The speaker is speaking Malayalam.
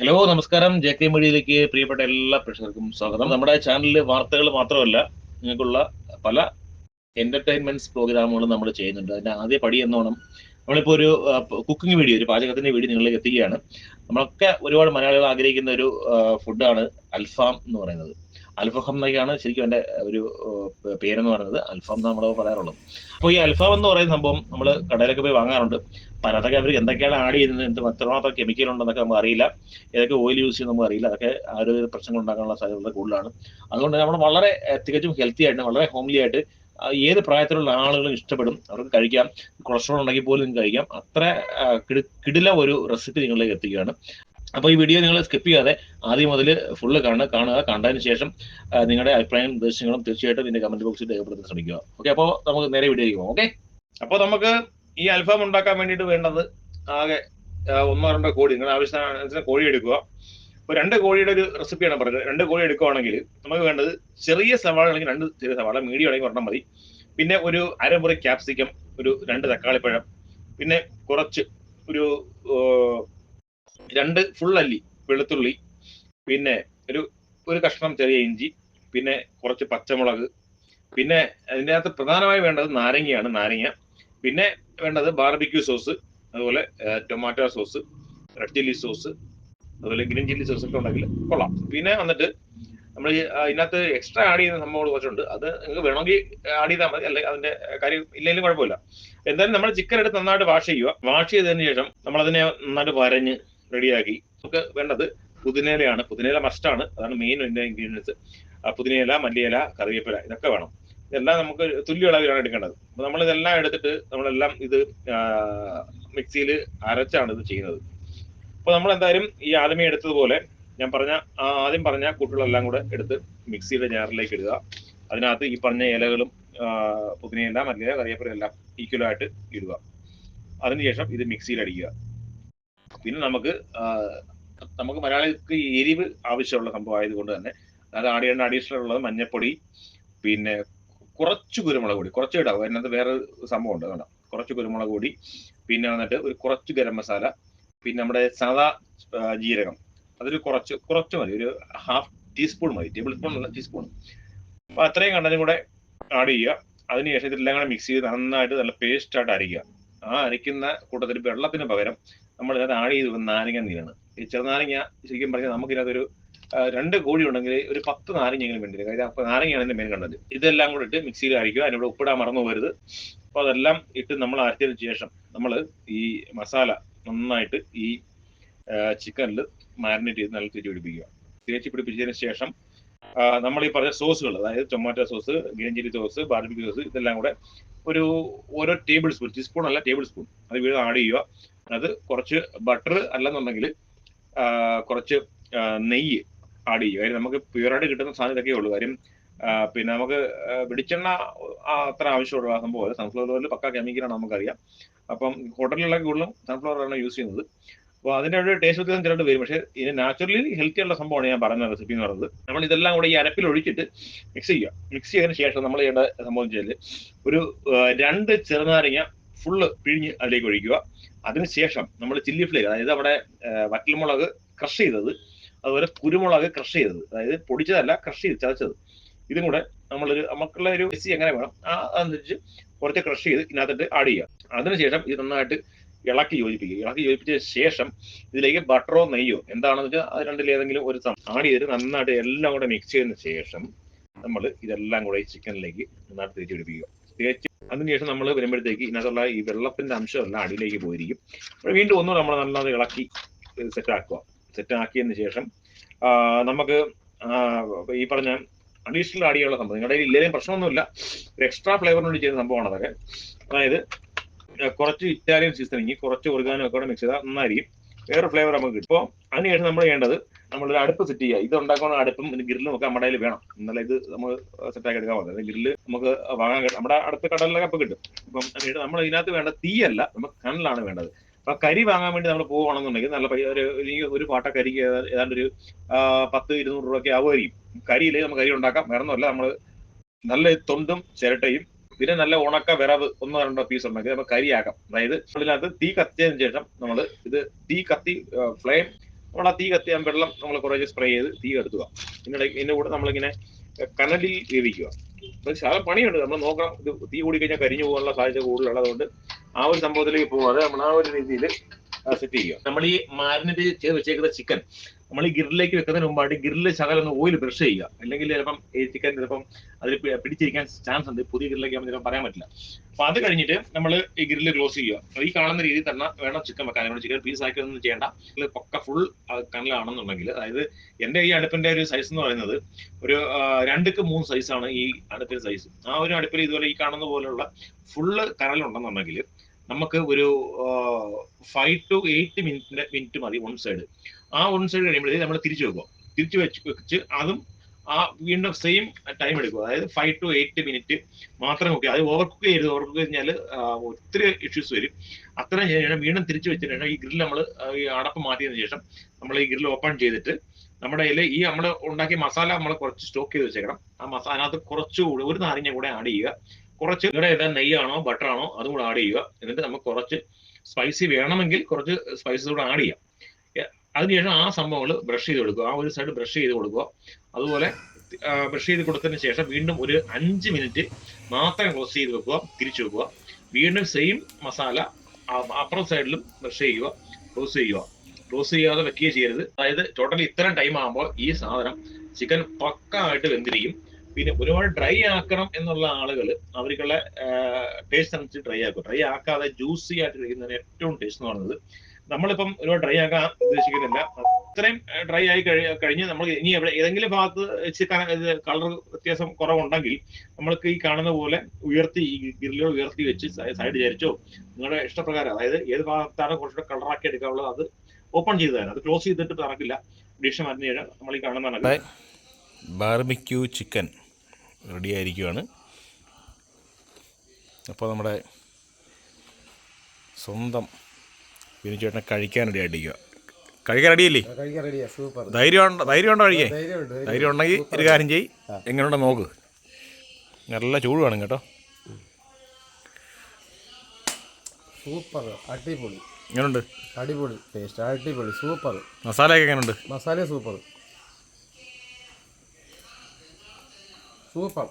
ഹലോ നമസ്കാരം. ജെ കെ മൊഴിയിലേക്ക് പ്രിയപ്പെട്ട എല്ലാ പ്രേക്ഷകർക്കും സ്വാഗതം. നമ്മുടെ ചാനലിൽ വാർത്തകൾ മാത്രമല്ല നിങ്ങൾക്കുള്ള പല എന്റർടൈൻമെന്റ്സ് പ്രോഗ്രാമുകളും നമ്മൾ ചെയ്യുന്നുണ്ട്. അതിന്റെ ആദ്യ പടി എന്നോണം നമ്മളിപ്പോൾ ഒരു കുക്കിംഗ് വീഡിയോ ഒരു പാചകത്തിന്റെ വീഡിയോ നിങ്ങളിലേക്ക് എത്തുകയാണ്. നമ്മളൊക്കെ ഒരുപാട് മലയാളികൾ ആഗ്രഹിക്കുന്ന ഒരു ഫുഡാണ് അൽഫാം എന്ന് പറയുന്നത്. അൽഫഹം എന്നൊക്കെയാണ് ശരിക്കും എന്റെ ഒരു പേരെന്ന് പറയുന്നത്. അൽഫാം നമ്മൾ പറയാറുള്ളത്. അപ്പോൾ ഈ അൽഫാം എന്ന് പറയുന്ന സംഭവം നമ്മൾ കടയിലൊക്കെ പോയി വാങ്ങാറുണ്ട്. പലതൊക്കെ അവർ എന്തൊക്കെയാണ് ആഡ് ചെയ്യുന്നത് എന്ത് എത്രമാത്രം കെമിക്കൽ ഉണ്ടെന്നൊക്കെ നമുക്ക് അറിയില്ല. ഏതൊക്കെ ഓയിൽ യൂസ് ചെയ്യുന്നത് നമുക്ക് അറിയില്ല. അതൊക്കെ ആരോഗ്യ പ്രശ്നങ്ങൾ ഉണ്ടാക്കാനുള്ള സാധ്യത കൂടുതലാണ്. അതുകൊണ്ട് നമ്മൾ വളരെ തികച്ചും ഹെൽത്തി ആയിട്ട് വളരെ ഹോംലി ആയിട്ട് ഏത് പ്രായത്തിലുള്ള ആളുകളും ഇഷ്ടപ്പെടും. അവർക്ക് കഴിക്കാം. കൊളസ്ട്രോൾ ഉണ്ടെങ്കിൽ പോലും നിങ്ങൾക്ക് കഴിക്കാം. അത്ര കിടി- കിടില ഒരു റെസിപ്പി നിങ്ങളിലേക്ക് എത്തിക്കുകയാണ്. അപ്പോൾ ഈ വീഡിയോ നിങ്ങൾ സ്കിപ്പ് ചെയ്യാതെ ആദ്യം മുതൽ ഫുള്ള് കാണുക കാണുക. കണ്ടതിന് ശേഷം നിങ്ങളുടെ അഭിപ്രായം നിർദ്ദേശങ്ങളും തീർച്ചയായിട്ടും ഇതിന്റെ കമന്റ് ബോക്സിൽ രേഖപ്പെടുത്താൻ ശ്രമിക്കുക. ഓക്കെ അപ്പോൾ നമുക്ക് നേരെ വീഡിയോ ഓക്കെ അപ്പോൾ നമുക്ക് ഈ അൽഫാം ഉണ്ടാക്കാൻ വേണ്ടിയിട്ട് വേണ്ടത് ആകെ ഒന്നോ രണ്ടോ കോഴി നിങ്ങളുടെ ആവശ്യത്തിന് കോഴി എടുക്കുക. ഒരു രണ്ട് കോഴിയുടെ ഒരു റെസിപ്പിയാണ് പറഞ്ഞത്. രണ്ട് കോഴി എടുക്കുകയാണെങ്കിൽ നമുക്ക് വേണ്ടത് ചെറിയ സവാള ആണെങ്കിൽ രണ്ട് ചെറിയ സവാള മീഡിയം ആണെങ്കിൽ ഒരെണ്ണം മതി. പിന്നെ ഒരു അരമുറി ക്യാപ്സിക്കം ഒരു രണ്ട് തക്കാളിപ്പഴം പിന്നെ കുറച്ച് ഒരു രണ്ട് ഫുൾ അല്ലി വെളുത്തുള്ളി പിന്നെ ഒരു ഒരു കഷ്ണം ചെറിയ ഇഞ്ചി പിന്നെ കുറച്ച് പച്ചമുളക് പിന്നെ അതിന്റെ അകത്ത് പ്രധാനമായി വേണ്ടത് നാരങ്ങയാണ്. നാരങ്ങ പിന്നെ വേണ്ടത് ബാർബിക്യൂ സോസ് അതുപോലെ tomato sauce red chilli sauce അതുപോലെ ഗ്രീൻ ചില്ലി സോസ് ഒക്കെ ഉണ്ടെങ്കിൽ കൊള്ളാം. പിന്നെ വന്നിട്ട് നമ്മൾ ഇതിനകത്ത് എക്സ്ട്രാ ആഡ് ചെയ്യുന്ന സംഭവങ്ങൾ കുറച്ചുണ്ട്. അത് നിങ്ങൾക്ക് വേണമെങ്കിൽ ആഡ് ചെയ്താൽ മതി. അല്ലെങ്കിൽ അതിന്റെ കാര്യം ഇല്ലെങ്കിലും കുഴപ്പമില്ല. എന്തായാലും നമ്മൾ ചിക്കൻ എടുത്ത് നന്നായിട്ട് വാഷ് ചെയ്യുക. വാഷ് ചെയ്തതിന് ശേഷം നമ്മൾ അതിനെ നന്നായിട്ട് വരഞ്ഞ് റെഡിയാക്കി നമുക്ക് വേണ്ടത് പുതിനയിലയാണ്. പുതിനയില മസ്റ്റാണ് അതാണ് മെയിൻ ഇൻഗ്രീഡിയൻസ് പുതിനയില മല്ലിയില കറിവേപ്പില ഇതൊക്കെ വേണം. ഇതെല്ലാം നമുക്ക് തുല്യ അളവിലാണ് എടുക്കേണ്ടത്. അപ്പൊ നമ്മൾ ഇതെല്ലാം എടുത്തിട്ട് നമ്മളെല്ലാം ഇത് മിക്സിയിൽ അരച്ചാണ് ഇത് ചെയ്യുന്നത്. അപ്പൊ നമ്മൾ എന്തായാലും ഈ ആദ്യമേ എടുത്തതുപോലെ ഞാൻ പറഞ്ഞ ആദ്യം പറഞ്ഞ കൂട്ടുകളെല്ലാം കൂടെ എടുത്ത് മിക്സിയുടെ ജാറിലേക്ക് ഇടുക. അതിനകത്ത് ഈ പറഞ്ഞ ഇലകളും പുതിനയെല്ലാം മല്ലിയ കറിയപ്പുറം എല്ലാം ഈക്വൽ ആയിട്ട് ഇടുക. അതിനുശേഷം ഇത് മിക്സിയിൽ അടിക്കുക. പിന്നെ നമുക്ക് നമുക്ക് മലയാളികൾക്ക് എരിവ് ആവശ്യമുള്ള സംഭവം ആയതുകൊണ്ട് തന്നെ അത് ആഡ് ചെയ്യേണ്ട അഡീഷണൽ ഉള്ളത് മഞ്ഞപ്പൊടി പിന്നെ കുറച്ച് കുരുമുളക് പൊടി കുറച്ച് ഇടാവും. അതിനകത്ത് വേറെ സംഭവം ഉണ്ട് കേട്ടോ കുറച്ച് കുരുമുളക് പൊടി പിന്നെ വന്നിട്ട് ഒരു കുറച്ച് ഗരം മസാല പിന്നെ നമ്മുടെ സാദാ ജീരകം. അതൊരു കുറച്ച് കുറച്ച് മതി. ഒരു ഹാഫ് ടീസ്പൂൺ മതി. ടേബിൾ സ്പൂൺ അല്ല ടീസ്പൂൺ അപ്പൊ അത്രയും കണ്ടതും കൂടെ ആഡ് ചെയ്യുക. അതിനുശേഷം ഇതെല്ലാം കൂടെ മിക്സ് ചെയ്ത് നന്നായിട്ട് നല്ല പേസ്റ്റ് ആയിട്ട് അരയ്ക്കുക. ആ അരയ്ക്കുന്ന കൂട്ടത്തിൽ വെള്ളത്തിന് പകരം നമ്മൾ ഇതിനകത്ത് ആഡ് ചെയ്ത് നാരങ്ങ നീരാണ്. ഈ ചെറുനാരങ്ങ ശരിക്കും പറഞ്ഞാൽ നമുക്ക് ഇതിനകത്തൊരു ആ, രണ്ട് കോഴി ഉണ്ടെങ്കിൽ ഒരു പത്ത് നാരങ്ങയെങ്കിലും വേണ്ടി കാര്യം അപ്പൊ നാരങ്ങയാണ് എന്റെ മെയിൻ കണ്ടത്. ഇതെല്ലാം കൂടെ ഇട്ട് മിക്സിയിൽ അരയ്ക്കുക. അതിനോട് ഉപ്പിടാൻ മറന്നു പോകരുത്. അപ്പൊ അതെല്ലാം ഇട്ട് നമ്മൾ അരച്ചതിന് ശേഷം നമ്മൾ ഈ മസാല നന്നായിട്ട് ഈ ചിക്കനിൽ മാരിനേറ്റ് ചെയ്ത് നല്ല തേച്ച് പിടിപ്പിക്കുക. തിരിച്ചു പിടിപ്പിച്ചതിന് ശേഷം നമ്മൾ ഈ പറഞ്ഞ സോസുകൾ അതായത് tomato sauce green chilli sauce barbecue sauce ഇതെല്ലാം കൂടെ ഒരു ഓരോ ടേബിൾ സ്പൂൺ ടീസ്പൂൺ അല്ല ടേബിൾ സ്പൂൺ അത് വീട് ആഡ് ചെയ്യുക. അത് കുറച്ച് ബട്ടർ അല്ലെന്നുണ്ടെങ്കിൽ കുറച്ച് നെയ്യ് ആഡ് ചെയ്യും കാര്യം നമുക്ക് പ്യുവറായിട്ട് കിട്ടുന്ന സാധനം ഇതൊക്കെ ഉള്ളൂ. കാര്യം പിന്നെ നമുക്ക് വെടിച്ചെണ്ണ അത്ര ആവശ്യമുള്ള ഒഴിവാക്കുമ്പോൾ സൺഫ്ലവർ ഓയിൽ പക്ക കെമിക്കലാണ് നമുക്കറിയാം. അപ്പം ഹോട്ടലിലുള്ള കൂടുതലും സൺഫ്ലവർ ആണ് യൂസ് ചെയ്യുന്നത്. അപ്പോൾ അതിന്റെ ഒരു ടേസ്റ്റ് വ്യത്യാസം ചിലട്ട് വരും. പക്ഷേ ഇത് നാച്ചുറലി ഹെൽത്തി ഉള്ള സംഭവമാണ് ഞാൻ പറഞ്ഞ റെസിപ്പി എന്ന് പറയുന്നത്. നമ്മൾ ഇതെല്ലാം കൂടെ ഈ അരപ്പിൽ ഒഴിച്ചിട്ട് മിക്സ് ചെയ്യുക. മിക്സ് ചെയ്തതിന് ശേഷം നമ്മൾ ചെയ്യേണ്ട സംഭവം വെച്ചാൽ ഒരു രണ്ട് ചെറുനാരങ്ങ ഫുള്ള് പിഴിഞ്ഞ് അതിലേക്ക് ഒഴിക്കുക. അതിനുശേഷം നമ്മൾ ചില്ലി ഫ്ലേക്ക് അതായത് ആ, വറ്റൽമുളക് ക്രഷ് ചെയ്തത് അതുപോലെ കുരുമുളക് ക്രഷ് ചെയ്തത്. അതായത് പൊടിച്ചതല്ല ക്രഷ് ചെയ്ത് ചതച്ചത്. ഇതും കൂടെ നമ്മളൊരു നമുക്കുള്ള ഒരു രുചി എങ്ങനെ വേണം ആ അതനുസരിച്ച് കുറച്ച് ക്രഷ് ചെയ്ത് ഇതിനകത്തിട്ട് ആഡ് ചെയ്യുക അതിനുശേഷം ഇത് നന്നായിട്ട് ഇളക്കി യോജിപ്പിക്കുക. ഇളക്കി യോജിപ്പിച്ച ശേഷം ഇതിലേക്ക് ബട്ടറോ നെയ്യോ എന്താണെന്ന് വെച്ചാൽ അത് രണ്ടിൽ ഏതെങ്കിലും ഒരു ആഡ് ചെയ്തിട്ട് നന്നായിട്ട് എല്ലാം കൂടെ മിക്സ് ചെയ്തതിന് ശേഷം നമ്മൾ ഇതെല്ലാം കൂടെ ഈ ചിക്കനിലേക്ക് നന്നായിട്ട് തേച്ച് പിടിപ്പിക്കുക. തേച്ച് അതിനുശേഷം നമ്മൾ വരുമ്പോഴത്തേക്ക് ഇതിനകത്തുള്ള ഈ വെള്ളത്തിന്റെ അംശം എല്ലാം അടിയിലേക്ക് പോയിരിക്കും. വീണ്ടും ഒന്നും നമ്മൾ നല്ലത് ഇളക്കി സെറ്റ് ആക്കുക സെറ്റ് ആക്കിയതിന് ശേഷം നമുക്ക് ഈ പറഞ്ഞ അഡീഷണൽ ആഡ് സംഭവം. നിങ്ങളുടെ കയ്യിൽ പ്രശ്നമൊന്നുമില്ല. ഒരു എക്സ്ട്രാ ഫ്ലേവറിനോട് ചെയ്യുന്ന സംഭവമാണ് അതൊക്കെ. അതായത് കുറച്ച് ഇറ്റാലിയൻ സീസണിങ് കുറച്ച് ഒറിഗാനോ ഒക്കെ മിക്സ് ചെയ്താൽ നന്നായിരിക്കും. വേറെ ഫ്ലേവർ നമുക്ക് കിട്ടും. അപ്പോൾ അതിനുശേഷം നമ്മൾ ചെയ്യേണ്ടത് നമ്മളൊരു അടുപ്പ് സെറ്റ് ചെയ്യുക. ഇത് ഉണ്ടാക്കുന്ന അടുപ്പും ഗ്രില്ലും ഒക്കെ നമ്മുടെ കയ്യിൽ വേണം. എന്നാലും ഇത് നമ്മൾ സെറ്റാക്കി എടുക്കാൻ പറ്റും ഗ്രില്ല് നമുക്ക് വാങ്ങാൻ നമ്മുടെ അടുത്ത കടലിലൊക്കെ കിട്ടും. അപ്പം അതിനായിട്ട് നമ്മൾ ഇതിനകത്ത് വേണ്ട തീയല്ല നമുക്ക് കനലാണ് വേണ്ടത്. അപ്പൊ കരി വാങ്ങാൻ വേണ്ടി നമ്മൾ പോവുകയാണെന്നുണ്ടെങ്കിൽ നല്ല ഒരു ഒരു- പാട്ട കരിക്ക് ഏതാ- ഏതാണ്ട് ഒരു പത്ത് ഇരുന്നൂറ് രൂപയൊക്കെ ആവുമായിരിക്കും. കരിയിൽ നമുക്ക് കരി ഉണ്ടാക്കാം. വേറെ നമ്മൾ നല്ല തൊണ്ടും ചിരട്ടയും പിന്നെ നല്ല ഉണക്ക വിറവ് ഒന്നോ രണ്ടോ പീസ് ഉണ്ടെങ്കിൽ നമുക്ക് കരിയാക്കാം. അതായത് അതിനകത്ത് തീ കത്തിയതിനു ശേഷം നമ്മൾ ഇത് തീ കത്തി ഫ്ലെയിം നമ്മൾ ആ തീ കത്തിയാൻ വെള്ളം നമ്മൾ കുറേ സ്പ്രേ ചെയ്ത് തീ കെടുത്തുക. ഇതിനിടയ്ക്ക് ഇതിന്റെ കൂടെ നമ്മളിങ്ങനെ കനലിൽ വേവിക്കുക. അപ്പൊ ശകലം പണിയുണ്ട്. നമ്മൾ നോക്കണം. ഇത് തീ കൂടി കഴിഞ്ഞാൽ കരിഞ്ഞു പോകാനുള്ള സാധ്യത കൂടുതലുള്ളതുകൊണ്ട് ആ ഒരു സംഭവത്തിലേക്ക് പോകാതെ നമ്മൾ ആ ഒരു രീതിയിൽ സെറ്റ് ചെയ്യുക. നമ്മൾ ഈ മാരിനേറ്റ് ചെയ്ത് വെച്ചേക്കുന്ന ചിക്കൻ നമ്മൾ ഈ ഗിരിലേക്ക് വെക്കുന്നതിന് മുമ്പായിട്ട് ഗിരിൽ ശകലം ഒന്ന് ഓയിൽ ബ്രഷ് ചെയ്യുക. അല്ലെങ്കിൽ ചിലപ്പം ഈ ചിക്കൻ ചിലപ്പം അതിൽ പിടിച്ചിരിക്കാൻ ചാൻസ് ഉണ്ട്. പുതിയ ഗിരിലേക്ക് ആകുമ്പോൾ ചിലപ്പോൾ പറയാൻ പറ്റില്ല. അപ്പൊ അത് കഴിഞ്ഞിട്ട് നമ്മൾ ഈ ഗ്രില്ല് ക്ലോസ് ചെയ്യുക. ഈ കാണുന്ന രീതിയിൽ തന്നെ വേണം ചിക്കൻ വെക്കാൻ. നമ്മൾ ചിക്കൻ പീസ് ആക്കി ഒന്നും ചെയ്യേണ്ട. ഇത് പക്ക ഫുൾ കനലാണെന്നുണ്ടെങ്കിൽ അതായത് എന്റെ ഈ അടുപ്പിന്റെ ഒരു സൈസ് എന്ന് പറയുന്നത് ഒരു രണ്ടുക്ക് മൂന്ന് സൈസാണ് ഈ അടുപ്പിന്റെ സൈസ് ആ ഒരു അടുപ്പിൽ ഇതുപോലെ ഈ കാണുന്ന പോലെയുള്ള ഫുള്ള് കനലുണ്ടെന്നുണ്ടെങ്കിൽ നമുക്ക് ഒരു ഫൈവ് ടു എയ്റ്റ് മിനിറ്റിന്റെ മിനിറ്റ് മതി വൺ സൈഡ് ആ വൺ സൈഡ് കഴിയുമ്പോഴത്തേക്ക് നമ്മൾ തിരിച്ചു വെക്കുക തിരിച്ചു വെച്ച് വെച്ച് അതും ആ വീണ്ടും സെയിം ടൈം എടുക്കുക അതായത് ഫൈവ് ടു എയ്റ്റ് മിനിറ്റ് മാത്രം കുക്ക് അത് ഓവർ കുക്ക് ചെയ്ത് ഓവർ കുക്ക് കഴിഞ്ഞാൽ ഒത്തിരി ഇഷ്യൂസ് വരും. അത്രയും ശേഷം വീണ്ടും തിരിച്ചു വെച്ചിട്ട് ഈ ഗ്രിൽ നമ്മൾ ഈ അടപ്പ് മാറ്റിയതിനു ശേഷം നമ്മൾ ഈ ഗ്രിൽ ഓപ്പൺ ചെയ്തിട്ട് നമ്മുടെ കയ്യിൽ ഈ നമ്മൾ ഉണ്ടാക്കിയ മസാല നമ്മൾ കുറച്ച് സ്റ്റോക്ക് ചെയ്ത് വെച്ചേക്കണം. ആ മസാല അതിനകത്ത് കുറച്ചുകൂടി ഒരു നാരങ്ങ കൂടെ ആഡ് ചെയ്യുക. കുറച്ച് ഇവിടെ ഏതാ നെയ്യാണോ ബട്ടറാണോ അതും കൂടെ ആഡ് ചെയ്യുക. എന്നിട്ട് നമുക്ക് കുറച്ച് സ്പൈസി വേണമെങ്കിൽ കുറച്ച് സ്പൈസസ് കൂടെ ആഡ് ചെയ്യാം. അതിനുശേഷം ആ സംഭവങ്ങൾ ബ്രഷ് ചെയ്ത് കൊടുക്കുക. ആ ഒരു സൈഡ് ബ്രഷ് ചെയ്ത് കൊടുക്കുക. അതുപോലെ ബ്രഷ് ചെയ്ത് കൊടുത്തതിന് ശേഷം വീണ്ടും ഒരു അഞ്ച് മിനിറ്റ് മാത്രം ക്ലോസ് ചെയ്ത് വെക്കുക തിരിച്ചു വെക്കുക. വീണ്ടും സെയിം മസാല അപ്പുറം സൈഡിലും ബ്രഷ് ചെയ്യുക ക്ലോസ് ചെയ്യുക. ക്ലോസ് ചെയ്യാതെ വെക്കുകയും ചെയ്യരുത്. അതായത് ടോട്ടലി ഇത്രയും ടൈം ആകുമ്പോൾ ഈ സാധനം ചിക്കൻ പക്ക ആയിട്ട് വെന്തിരിക്കും. പിന്നെ ഒരുപാട് ഡ്രൈ ആക്കണം എന്നുള്ള ആളുകൾ അവർക്കുള്ള ടേസ്റ്റ് അനുസരിച്ച് ഡ്രൈ ആക്കും. ഡ്രൈ ആക്കാതെ ജ്യൂസി ആയിട്ട് കഴിക്കുന്നതിന് ഏറ്റവും ടേസ്റ്റ് എന്ന് പറയുന്നത് നമ്മളിപ്പം ഒരുപാട് ഡ്രൈ ആക്കാൻ ഉദ്ദേശിക്കുന്നില്ല. അത്രയും ഡ്രൈ ആയി കഴി- കഴിഞ്ഞ് നമ്മൾ ഇനി എവിടെ ഏതെങ്കിലും ഭാഗത്ത് വെച്ച് കളർ വ്യത്യാസം കുറവുണ്ടെങ്കിൽ നമ്മൾക്ക് ഈ കാണുന്ന പോലെ ഉയർത്തി ഈ ഗ്രില്ലുകൾ ഉയർത്തി വെച്ച് സൈഡ് ചരിച്ചോ നിങ്ങളുടെ ഇഷ്ടപ്രകാരം അതായത് ഏത് ഭാഗത്താണ് കുറച്ചുകൂടെ കളറാക്കി എടുക്കാനുള്ളത് അത് ഓപ്പൺ ചെയ്ത് തരാം. അത് ക്ലോസ് ചെയ്തിട്ട് നടക്കില്ല. ഡിഷ് മരുന്ന് നമ്മൾ ഈ കാണുന്നതാണ് ബാർബിക്യൂ ചിക്കൻ റെഡി ആയിരിക്കുവാണ് അപ്പോൾ നമ്മുടെ സ്വന്തം വിനുചേട്ടനെ കഴിക്കാൻ റെഡി ആയിട്ടിരിക്കുക കഴിക്കാൻ റെഡിയല്ലേ ധൈര്യമുണ്ടോ റെഡിയാ സൂപ്പർ ധൈര്യം കഴിക്കാൻ? ഉണ്ടെങ്കിൽ ഒരു കാര്യം ചെയ് എങ്ങനെയുണ്ടോ നോക്ക്. നല്ല ചൂട് വേണം കേട്ടോ. സൂപ്പർ അടിപൊളി. എങ്ങനെയുണ്ട് അടിപൊളി ടേസ്റ്റ് അടിപൊളി സൂപ്പർ. മസാലയൊക്കെ എങ്ങനെയുണ്ട് മസാല സൂപ്പർ. സൂപ്പർ